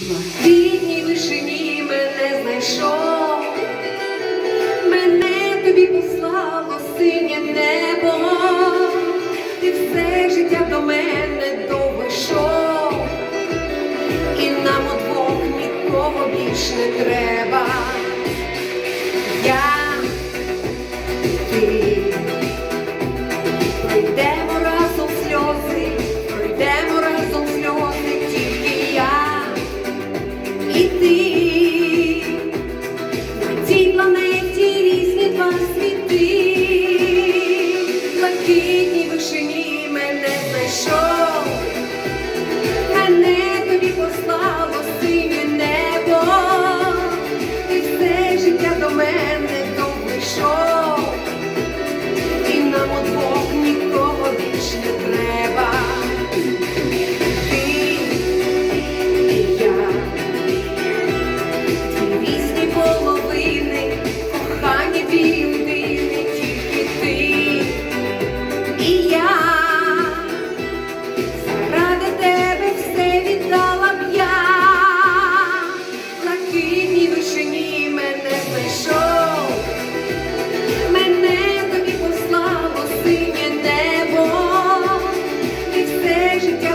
Блакитній вишині мене знайшов, мене тобі послало синє небо, ти все життя до мене довго йшов, і нам удвох нікого більш не треба. Я і ти.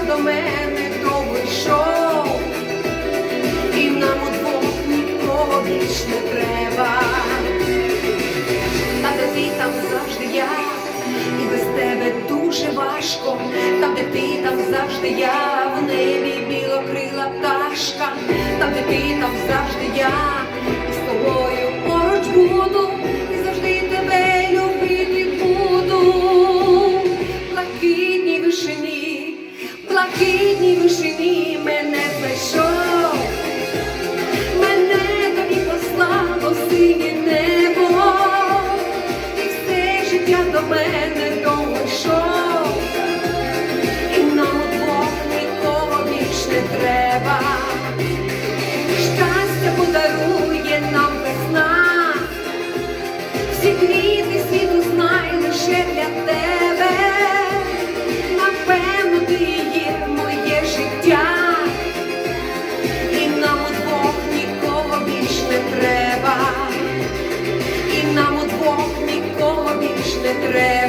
До мене довго йшов і нам удвох нікого більш не треба. Та де ти там завжди я, і без тебе дуже важко. Там, де ти, там завжди я, в небі білокрила пташка. Там, де ти, там завжди я, і з тобою поруч буду, вишині мене знайшов. Мене тобі послало синє небо, і життя до мене довго йшов, і нам двох нікого більш не треба. треба.